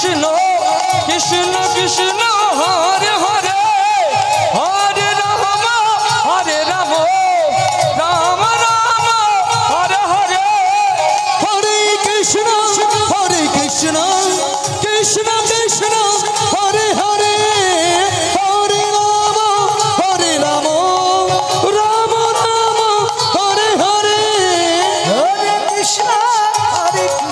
Krishna Krishna Krishna.